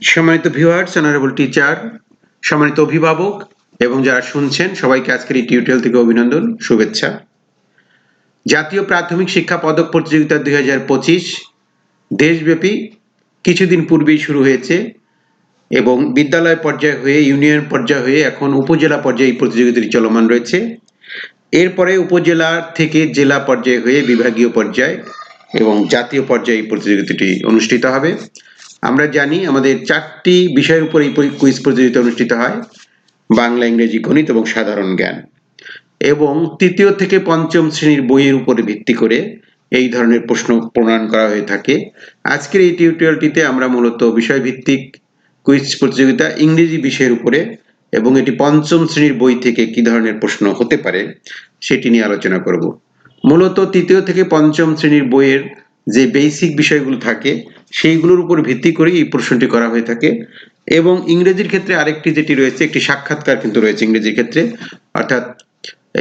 সম্মানিত viewers honourable teacher সম্মানিত অভিভাবক, এবং যারা শুনছেন, সবাইকে আজকের এই টিউটোরিয়াল থেকে অভিনন্দন, শুভেচ্ছা। জাতীয় প্রাথমিক শিক্ষা পদক প্রতিযোগিতা দুই হাজার পঁচিশ, দেশব্যাপী কিছুদিন পূর্বেই শুরু হয়েছে, এবং বিদ্যালয় পর্যায়ে হয়ে ইউনিয়ন পর্যায়ে হয়ে এখন উপজেলা পর্যায়ে এই প্রতিযোগিতাটি চলমান রয়েছে। এরপরে উপজেলা থেকে জেলা পর্যায়ে হয়ে বিভাগীয় পর্যায়ে এবং জাতীয় পর্যায়ে এই প্রতিযোগিতাটি অনুষ্ঠিত হবে। আমরা জানি আমাদের চারটি বিষয়ের উপর এই কুইজ প্রতিযোগিতা অনুষ্ঠিত হয়, বাংলা, ইংরেজি, গণিত এবং সাধারণ জ্ঞান। এবং তৃতীয় থেকে পঞ্চম শ্রেণির বইয়ের উপরে ভিত্তি করে এই ধরনের প্রশ্ন প্রণয়ন করা হয়ে থাকে। আজকের এই টিউটোরিয়ালটিতে আমরা মূলত বিষয়ভিত্তিক কুইজ প্রতিযোগিতা ইংরেজি বিষয়ের উপরে এবং এটি পঞ্চম শ্রেণির বই থেকে কি ধরনের প্রশ্ন হতে পারে সেটি নিয়ে আলোচনা করব। মূলত তৃতীয় থেকে পঞ্চম শ্রেণির বইয়ের যে বেসিক বিষয়গুলো থাকে, সেইগুলোর উপর ভিত্তি করে এই প্রশ্নটি করা হয়ে থাকে। এবং ইংরেজির ক্ষেত্রে আরেকটি যেটি রয়েছে, একটি সাক্ষাৎকার কিন্তু রয়েছে ইংরেজির ক্ষেত্রে। অর্থাৎ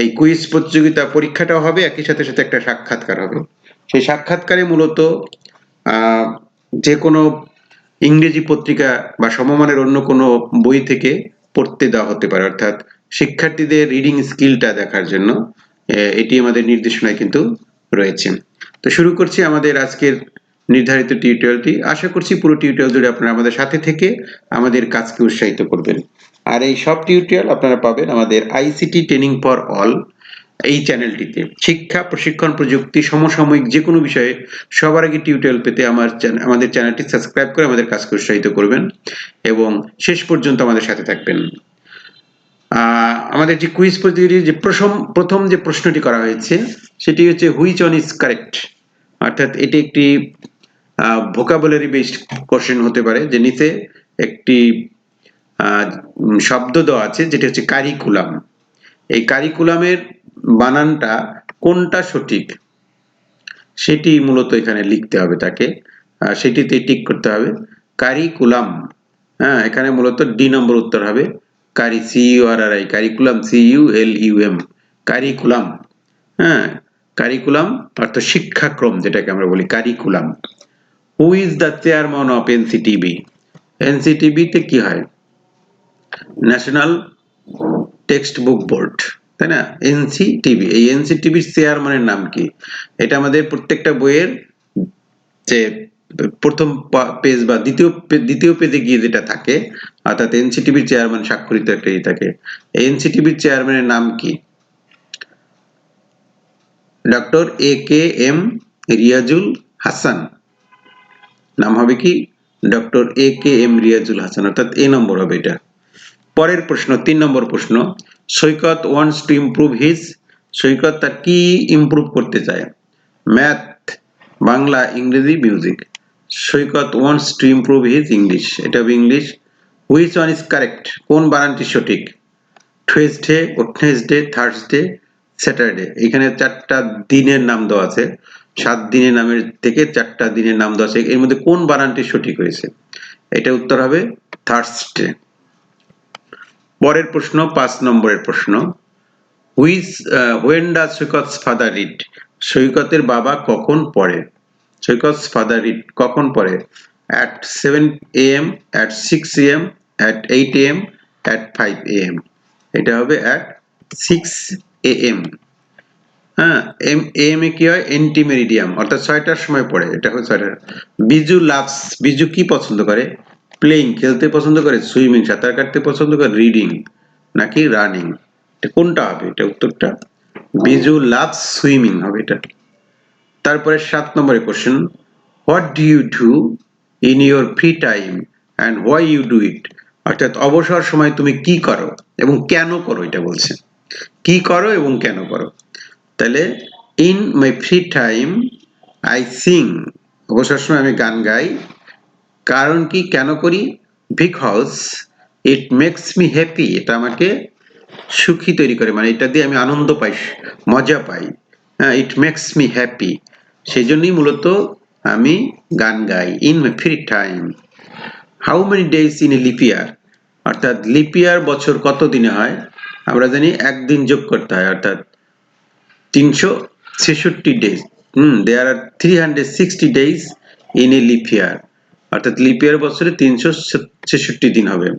এই কুইজ প্রতিযোগিতা পরীক্ষাটাও হবে, একই সাথে সাথে একটা সাক্ষাৎকার হবে। সেই সাক্ষাৎকারে মূলত যে কোনো ইংরেজি পত্রিকা বা সমমানের অন্য কোনো বই থেকে পড়তে দেওয়া হতে পারে। অর্থাৎ শিক্ষার্থীদের রিডিং স্কিলটা দেখার জন্য এটি আমাদের নির্দেশনায় কিন্তু রয়েছে। তো শুরু করছি আমাদের আজকের নির্ধারিত টিউটোরিয়ালটি। আশা করছি পুরো টিউটোরিয়াল জুড়ে আপনারা আমাদের সাথে থেকে আমাদের কাজকে উৎসাহিত করবেন। আর এই সব টিউটোরিয়াল আপনারা পাবেন আমাদের আইসিটি ট্রেনিং ফর অল এই চ্যানেলটিতে। শিক্ষা, প্রশিক্ষণ, প্রযুক্তি, সমসাময়িক যে কোনো বিষয়ে সবার আগে টিউটোরিয়াল পেতে আমার আমাদের চ্যানেলটি সাবস্ক্রাইব করে আমাদের কাজকে উৎসাহিত করবেন এবং শেষ পর্যন্ত আমাদের সাথে থাকবেন। আমাদের যে কুইজ প্রতিযোগিতার যে প্রথম প্রথম যে প্রশ্নটি করা হয়েছে, সেটি হচ্ছে হুইচ অন ইজ কারেক্ট অর্থাৎ এটি একটি ভোকাবুলারি বেসড কোশ্চেন হতে পারে, যে নিচে একটি শব্দ দেওয়া আছে, যেটি হচ্ছে কারিকুলাম এই কারিকুলামের বানানটা কোনটা সঠিক? সেটি মূলত এখানে লিখতে হবে তাকে। সেটিতে টিক করতে হবে কারিকুলাম হ্যাঁ এখানে মূলত ডি নম্বর উত্তর হবে কারি C U R R I curriculum C U L U M curriculum হ্যাঁ কারিকুলাম অর্থাৎ শিক্ষাক্রম যেটাকে আমরা বলি curriculum who is the chairman of NCTB এনসিটিভিতে কি হয়? ন্যাশনাল টেক্সট বুক বোর্ড তাই না? এনসিটিবি এই এনসিটিভির চেয়ারম্যানের নাম কি? এটা আমাদের প্রত্যেকটা বইয়ের যে প্রথম পেজ বা দ্বিতীয় দ্বিতীয় পেজে গিয়ে যেটা থাকে, অর্থাৎ এনসিটিভির চেয়ারম্যান স্বাক্ষরিত একটা ই থাকে। এনসিটিভির চেয়ারম্যানের নাম কি? Doctor A K M Riazul Hasan নাম হবে কি? Doctor A K M Riazul Hasan অর্থাৎ এ নম্বর হবে এটা। পরের প্রশ্ন, তিন নম্বর প্রশ্ন। Saikat wants to improve his Saikat তার কি ইমপ্রুভ করতে চায়? ম্যাথ বাংলা, ইংরেজি music Saikat wants to improve his English এটা হবে English which one is correct কোন বানানটি সঠিক? টুয়েসডে ওয়েডনেসডে থার্সডে স্যাটারডে এখানে চারটা দিনের নাম দেওয়া আছে। সাত দিনের নামের থেকে চারটা দিনের নাম দেওয়া আছে। এর মধ্যে কোন বানানটি সঠিক হয়েছে? এটা উত্তর হবে থার্সডে পরের প্রশ্ন, পাঁচ নম্বরের প্রশ্ন। Which when does Saikat father read সৈকতের বাবা কখন পড়ে? সৈকত ফাদার রিড কখন পড়ে? At seven A M at six A M at eight A M at five A M এটা হবে অ্যাট সিক্স এ এম হ্যাঁ এম এম এ কি হয়? এন্টি মেরিডিয়াম অর্থাৎ ছয়টার সময় পড়ে। এটা হচ্ছে ছয়টার। বিজু লাভস বিজু কি পছন্দ করে? প্লেইং খেলতে পছন্দ করে? সুইমিং সাঁতার কাটতে পছন্দ করে? রিডিং নাকি রানিং এটা কোনটা হবে? এটা উত্তরটা? বিজু লাভস সুইমিং হবে এটা। তারপরে সাত নম্বরের question what do you do in your free time and why you do it অর্থাৎ অবসর সময় তুমি কি করো এবং কেন করো এটা বলছে। কি করো এবং কেন করো? তাহলে in my free time I sing অবসর সময় আমি গান গাই। কারণ কি? কেন করি? Because it makes me happy এটা আমাকে সুখী তৈরি করে। মানে এটা দিয়ে আমি আনন্দ পাই, মজা পাই। হ্যাঁ ইট মেক্স মি হ্যাপি সেই জন্যই মূলত আমি গান গাই। In my free time how many days in a leap year অর্থাৎ লিপিয়ার বছর কত দিনে হয়? আমরা জানি একদিন যোগ করতে হয়, অর্থাৎ তিনশো ছেষট্টি days hmm there are three hundred sixty days in a leap year অর্থাৎ লিপ ইয়ার বছরে তিনশো ছেষট্টি দিন হবে।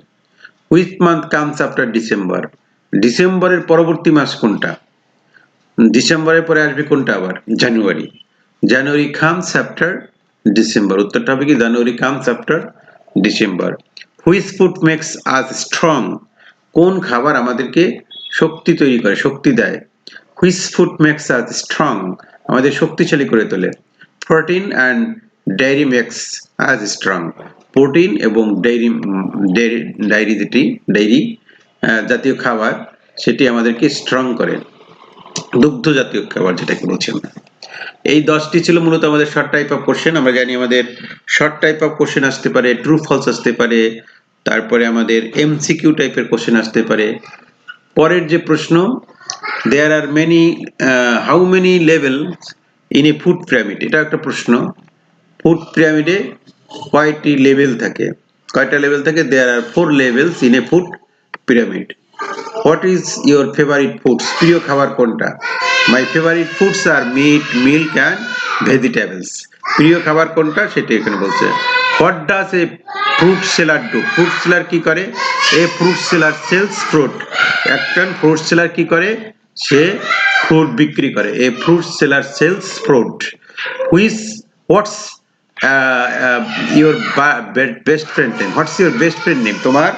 Which month comes after December ডিসেম্বরের পরবর্তী মাস কোনটা? ডিসেম্বরের পরে আসবে কোনটা আবার? January January comes after December উত্তরটা হবে কি? January comes after December which food makes us strong কোন খাবার আমাদেরকে শক্তি তৈরি করে, শক্তি দেয়? হুইস ফুড মেক্স আস স্ট্রং আমাদের শক্তিশালী করে তোলে। Protein and dairy makes us strong protein এবং ডেয়ারি ডায়েরি যেটি ডেয়ারি জাতীয় খাবার, সেটি আমাদেরকে স্ট্রং করে। দুগ্ধ জাতীয় খাবার যেটাকে বলছি আমরা। এই দশটি ছিল মূলত আমাদের শর্ট টাইপ অফ কোশ্চেন আমরা জানি আমাদের শর্ট টাইপ অফ কোশ্চেন আসতে পারে ট্রু ফলস আসতে পারে তারপরে আমাদের এমসিকিউ টাইপের কোশ্চেন আসতে পারে। পরের যে প্রশ্ন there are many how many level in a food pyramid এটা একটা প্রশ্ন। ফুড পিরামিডে কয়টি লেভেল থাকে? কয়টা লেভেল থাকে? There are four levels in a food pyramid what is your favourite foods প্রিয় খাবার কোনটা? My favourite foods are meat milk and vegetables প্রিয় খাবার কোনটা? সেটা এখানে বলছে। What does a fruit seller do fruit seller কি করে? A fruit seller sells fruit একজন ফ্রুট সেলার কি করে? সে ফ্রুট বিক্রি করে। A fruit seller sells fruit which what's your best friend name what's your best friend name তোমার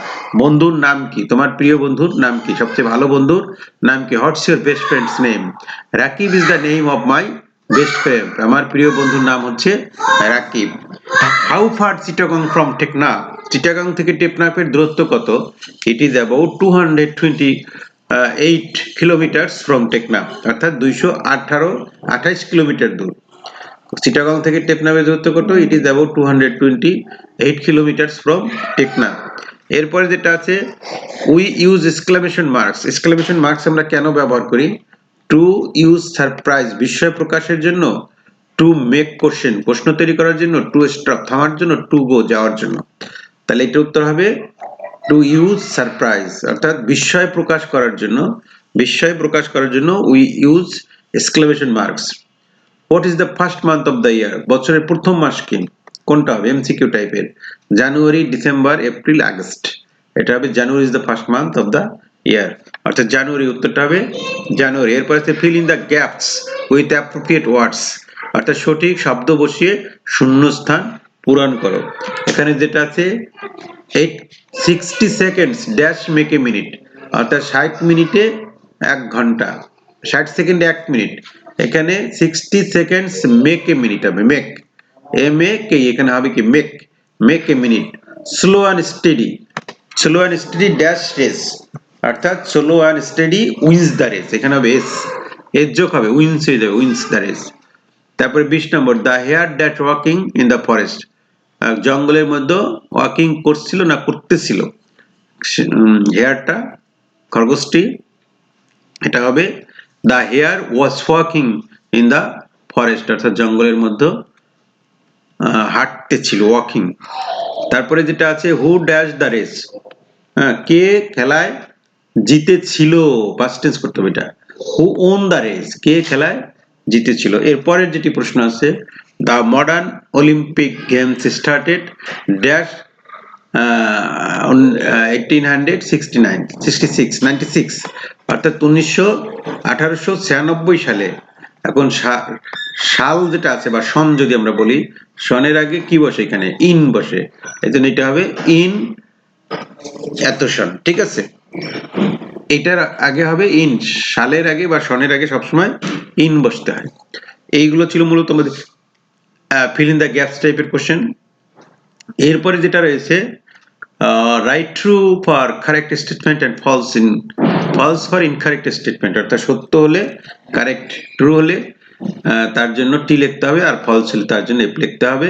বন্ধুর নাম কি? তোমার প্রিয় বন্ধুর নাম কি? সবচেয়ে ভালো বন্ধুর নাম কি? What's your best friends name Rakib is the name of my best friend আমার প্রিয় বন্ধুর নাম হচ্ছে Rakib. How far Chittagong from টেকনা Chittagong থেকে টেকনাফের দূরত্ব কত? It is about two hundred twenty eight kilometres from Teknaf অর্থাৎ দুইশো আঠারো, আঠাইশ কিলোমিটার দূর। চিটাগং থেকে টেকনাফের দূরত্ব কত? It is about two hundred twenty eight kilometres from Teknaf এরপরে যেটা আছে we use exclamation marks exclamation marks আমরা কেন ব্যবহার করি? টু ইউজ সারপ্রাইজ বিস্ময় প্রকাশের জন্য টু মেক কোশ্চেন প্রশ্ন তৈরি করার জন্য টু স্টপ থামার জন্য টু গো যাওয়ার জন্য। তাহলে এটা উত্তর হবে টু ইউজ সারপ্রাইজ অর্থাৎ বিস্ময় প্রকাশ করার জন্য, বিস্ময় প্রকাশ করার জন্য we use exclamation marks what is the first month of the year বছরের প্রথম মাস কি? কোনটা হবে? এমসিকিউ টাইপের জানুয়ারি, ডিসেম্বর, এপ্রিল, আগস্ট। এটা হবে January is the first month of the year অর্থাৎ জানুয়ারি উত্তরটা হবে জানুয়ারি। এরপর আছে fill in the gaps with appropriate words অর্থাৎ সঠিক শব্দ বসিয়ে শূন্যস্থান পূরণ করো। এখানে যেটা আছে eight sixty seconds dash make a minute অর্থাৎ ষাট মিনিটে এক ঘণ্টা। ষাট সেকেন্ডে এক মিনিট এখানে sixty seconds make a minute হবে। মেক এম এ কে এখানে হবে কি make make a minute slow and steady slow and steady dash race অর্থাৎ slow and steady wins the race এখানে হবে এস এর যোগ হবে উইন্স হয়ে যাবে উইন্স দ্য রেস তারপরে বিশ নম্বর the hare that walking in the forest জঙ্গলের মধ্যে ওয়াকিং করছিল না করতেছিল? হেয়ারটা খরগোশটি, এটা হবে the hare was walking in the forest অর্থাৎ জঙ্গলের মধ্যে হাঁটতে ছিল ওয়াকিং তারপরে যেটা আছে হু ড্যাশ দ্য রেস হ্যাঁ কে খেলায় জিতেছিল পাস্ট টেন্স করতে হবে এটা। হু ওন দ্য রেস কে খেলায় জিতেছিল? এরপরের যেটি প্রশ্ন আছে the modern Olympic games started dash eighteen hundred sixty nine sixty six ninety six অর্থাৎ উনিশশো আঠারোশো ছিয়ানব্বই সালে। এখন সাল যেটা আছে, বা সন যদি আমরা বলি, সনের আগে কি বসে এখানে? ইন বসে। এই জন্য এটা হবে ইন এত সন, ঠিক আছে? এটার আগে হবে ইন, সালের আগে বা সনের আগে সবসময় ইন বসতে হয়। এইগুলো ছিল মূলত আমাদের ফিল ইন দ্য গ্যাপস টাইপের কোশ্চেন এরপরে যেটা রয়েছে write true for correct statement and false in false for incorrect statement অর্থাৎ সত্য হলে কারেক্ট ট্রু হলে তার জন্য টি লিখতে হবে আর ফলস হলে তার জন্য এফ লিখতে হবে।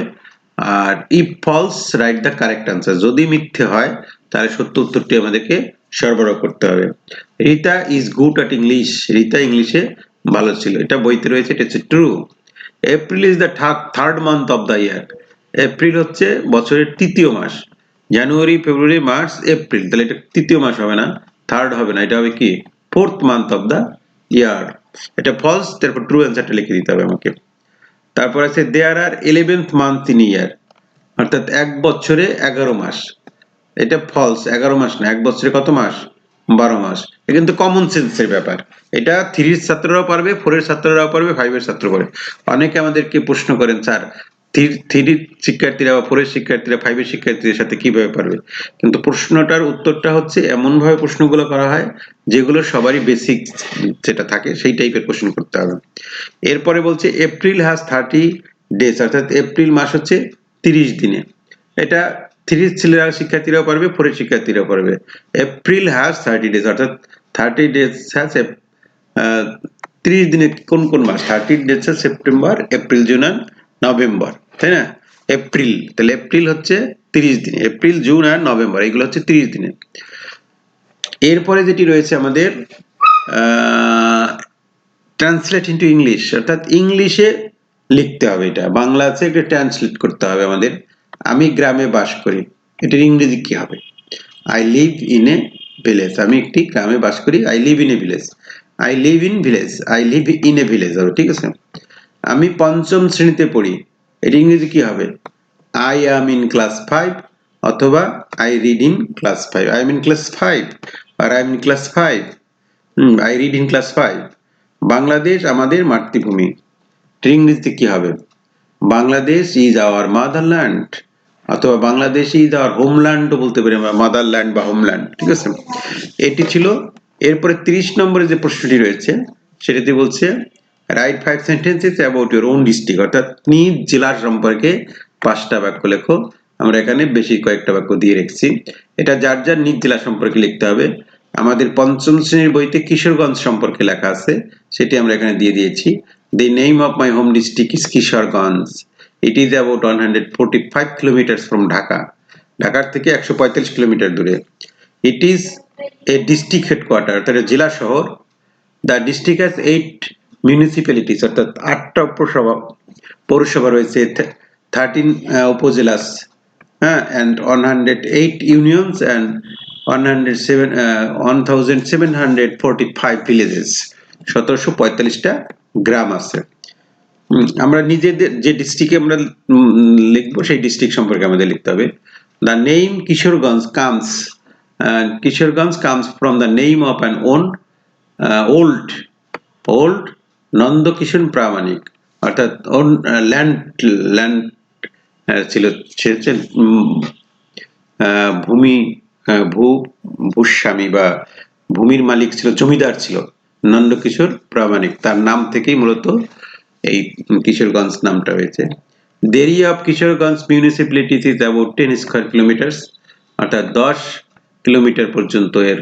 আর if false write the correct answer যদি মিথ্যে হয়, তাহলে সত্য উত্তরটি আমাদেরকে সরবরাহ করতে হবে। Rita is good at English Rita ইংলিশে ভালো ছিল। এটা বইতে রয়েছে, এটা হচ্ছে true April is the third month of the year April হচ্ছে বছরের তৃতীয় মাস। জানুয়ারি ফেব্রুয়ারি মার্চ এপ্রিল তাহলে এটা তৃতীয় মাস হবে না থার্ড হবে না। এটা হবে কি? Fourth month of the year এটা ফলস তারপর ট্রু অ্যান্সারটা লিখে দিতে হবে আমাকে। তারপর আছে there are eleventh month in year অর্থাৎ এক বছরে এগারো মাস। এটা ফলস এগারো মাস না, এক বছরে কত মাস? বারো মাস। এটা কিন্তু কমন সেন্সের ব্যাপার। এটা থ্রির ছাত্ররাও পারবে ফোরের ছাত্ররাও পারবে ফাইভের ছাত্র পারবে। অনেকে আমাদেরকে প্রশ্ন করেন, স্যার থ্রির শিক্ষার্থীরা বা ফোরের শিক্ষার্থীরা ফাইভের শিক্ষার্থীদের সাথে কীভাবে পারবে? কিন্তু প্রশ্নটার উত্তরটা হচ্ছে এমন ভাবে প্রশ্নগুলো করা হয়, যেগুলো সবারই বেসিক যেটা থাকে, সেই টাইপের প্রশ্ন করতে হবে। এরপরে বলছে এপ্রিল হ্যাজ থার্টি ডেজ অর্থাৎ এপ্রিল মাস হচ্ছে তিরিশ দিনে। এটা থ্রির ছেলেরা শিক্ষার্থীরাও পারবে ফোরের শিক্ষার্থীরাও পারবে। এপ্রিল হ্যাজ থার্টি ডেজ অর্থাৎ থার্টি ডেজ হ্যাজ ত্রিশ দিনে কোন কোন মাস? Thirty days September April June আর নভেম্বর তাই না? এপ্রিল তাহলে এপ্রিল হচ্ছে তিরিশ দিনে এপ্রিল জুন আর নভেম্বর এগুলো হচ্ছে তিরিশ দিনে এরপরে যেটি রয়েছে আমাদের ট্রান্সলেট ইন্টু ইংলিশ অর্থাৎ ইংলিশে লিখতে হবে এটা, বাংলা আছে এটা ট্রান্সলেট করতে হবে আমাদের। আমি গ্রামে বাস করি। এটির ইংরেজি কি হবে? I live in a village আমি একটি গ্রামে বাস করি। I live in a village I live in village I live in a village হবে ঠিক আছে? আমি পঞ্চম শ্রেণীতে পড়ি। এর ইংরেজি কি হবে? I am in class five অথবা I read in class five I am in class five R I am in class five I read in class five Bangladesh আমাদের মাতৃভূমি। ইংরেজিতে কি হবে? বাংলাদেশ ইজ আওয়ার মাদারল্যান্ড অথবা বাংলাদেশ ইজ আওয়ার হোমল্যান্ডও বলতে পারি আমরা, মাদারল্যান্ড বা হোমল্যান্ড, ঠিক আছে? এটি ছিল, এরপরে তিরিশ নম্বরে যে প্রশ্নটি রয়েছে, সেটাতে বলছে write five sentences about your own district অর্থাৎ নিজ জেলার সম্পর্কে পাঁচটা বাক্য লেখো। আমরা এখানে বেশি কয়েকটা বাক্য দিয়ে রেখেছি। এটা যার যার নিজ জেলা সম্পর্কে লিখতে হবে। আমাদের পঞ্চম শ্রেণির বইতে কিশোরগঞ্জ সম্পর্কে লেখা আছে, সেটি আমরা এখানে দিয়ে দিয়েছি। The name of my home district is Kishoreganj it is about one hundred forty five kilometres from Dhaka ঢাকার থেকে একশো পঁয়তাল্লিশ কিলোমিটার দূরে। It is a district headquarter অর্থাৎ জেলা শহর। The district has eight municipalities অর্থাৎ আটটা পৌরসভা পৌরসভা রয়েছে থার্টিন উপজেলাস। হ্যাঁ and one hundred eight unions and one hundred seven one thousand seven hundred forty five villages সতেরোশো পঁয়তাল্লিশটা গ্রাম আছে। আমরা নিজেদের যে ডিস্ট্রিক্টে আমরা লিখব, সেই ডিস্ট্রিক্ট সম্পর্কে আমাদের লিখতে হবে। The name Kishoreganj comes Kishoreganj comes from the name of an own old old Nandakishore Pramanik অর্থাৎ ওন ল্যান্ড ল্যান্ড ছিল, সে হচ্ছে ভূমি ভূ, ভূস্বামী বা ভূমির মালিক ছিল, জমিদার ছিল নন্দকিশোর প্রামাণিক তার নাম থেকেই মূলত এই কিশোরগঞ্জ নামটা হয়েছে। দেরি of Kishoreganj municipalities is about ten square kilometres অর্থাৎ দশ কিলোমিটার পর্যন্ত এর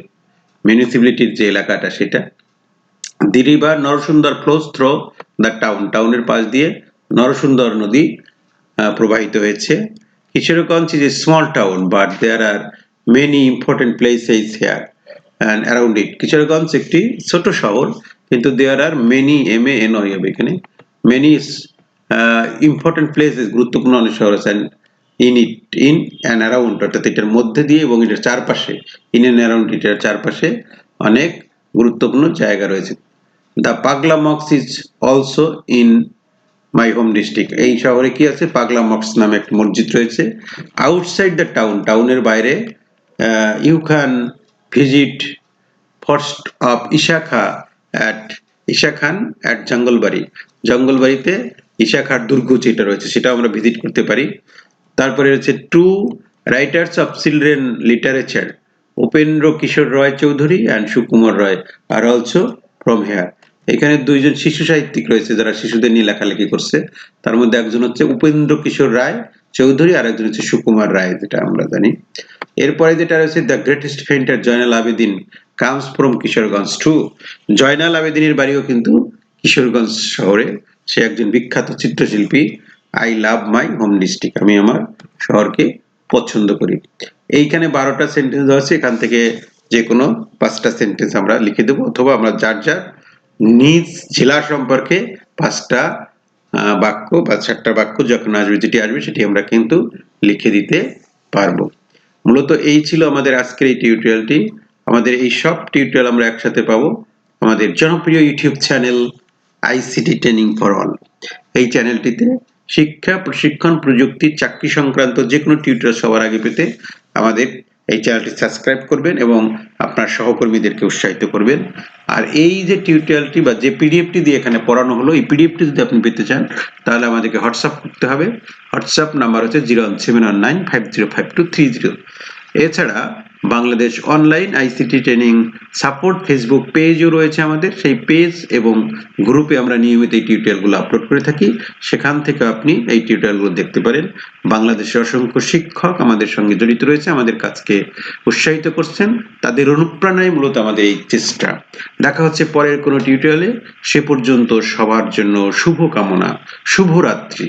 মিউনিসিপ্যালিটির যে এলাকাটা সেটা। The river Narsundar flows through the town টাউনের পাশ দিয়ে নরসুন্দর নদী প্রবাহিত হয়েছে। Kishoreganj is a small town but there are many important places here and around it Kishoreganj একটি ছোট শহর, কিন্তু there are many M A N হবে এখানে। মেনি ইম্পর্টেন্ট প্লেসেস গুরুত্বপূর্ণ অনেক শহর আছে in it in and around অর্থাৎ এটার মধ্যে দিয়ে এবং এটার চারপাশে ইন অ্যান্ড অ্যারাউন্ড এটার চারপাশে অনেক গুরুত্বপূর্ণ জায়গা রয়েছে। The Pagla Mox is also in my home district এই শহরে কি আছে? পাগলা মক্স নামে একটা মসজিদ রয়েছে। আউটসাইড দ্য টাউন টাউনের বাইরে you can visit first of ইশাখা at Isha Khan at Jangalbari জঙ্গলবাড়িতে Isha খার দুর্গ যেটা রয়েছে সেটা আমরা ভিজিট করতে পারি। তারপরে রয়েছে two writers of children literature Upendra Kishore Roy Chowdhury and Sukumar Roy are also from here এখানে দুইজন শিশু সাহিত্যিক রয়েছে যারা শিশুদের নিয়ে লেখালেখি করছে। তার মধ্যে একজন হচ্ছে উপেন্দ্র কিশোর রায় চৌধুরী, আর একজন হচ্ছে সুকুমার রায়, যেটা আমরা জানি। এরপরে যেটা রয়েছে the greatest painter Zainul Abedin comes from Kishoreganj. Two Zainul আবেদিনের বাড়িও কিন্তু কিশোরগঞ্জ শহরে সে একজন বিখ্যাত চিত্রশিল্পী I love my home district আমি আমার শহরকে পছন্দ করি। এইখানে বারোটা সেন্টেন্স আছে, এখান থেকে যে কোনো পাঁচটা সেন্টেন্স আমরা লিখে দেবো, অথবা আমরা যার যার নিজ জেলা সম্পর্কে পাঁচটা বাক্য বা চারটা বাক্য যখন আসবে, যেটি আসবে সেটি আমরা কিন্তু লিখে দিতে পারব। মূলত এই ছিল আমাদের আজকের এই টিউটোরিয়ালটি আমাদের এই সব টিউটোরিয়াল আমরা একসাথে পাবো। আমাদের জনপ্রিয় YouTube channel ICT training for all এই চ্যানেলটিতে শিক্ষা, প্রশিক্ষণ, প্রযুক্তি, চাকরি সংক্রান্ত যে কোনো টিউটোরিয়াল সবার আগে পেতে আমাদের এই চ্যানেলটি সাবস্ক্রাইব করবেন এবং আপনার সহকর্মীদেরকে উৎসাহিত করবেন। আর এই যে টিউটোরিয়ালটি বা যে পিডিএফটি দিয়ে এখানে পড়ানো হলো, এই পিডিএফটি যদি আপনি পেতে চান, তাহলে আমাদেরকে হোয়াটসঅ্যাপ করতে হবে। হোয়াটসঅ্যাপ নাম্বার হচ্ছে zero one seven one nine five zero five two three zero এছাড়া Bangladesh online ICT training support Facebook পেজও রয়েছে আমাদের। সেই পেজ এবং গ্রুপে আমরা নিয়মিত এই টিউটোরিয়ালগুলো আপলোড করে থাকি। সেখান থেকে আপনি এই টিউটোরিয়ালগুলো দেখতে পারেন। বাংলাদেশের অসংখ্য শিক্ষক আমাদের সঙ্গে জড়িত রয়েছে, আমাদের কাজকে উৎসাহিত করছেন। তাদের অনুপ্রেরণায় মূলত আমাদের এই চেষ্টা। দেখা হচ্ছে পরের কোনো টিউটোরিয়ালে সে পর্যন্ত সবার জন্য শুভ কামনা শুভরাত্রি।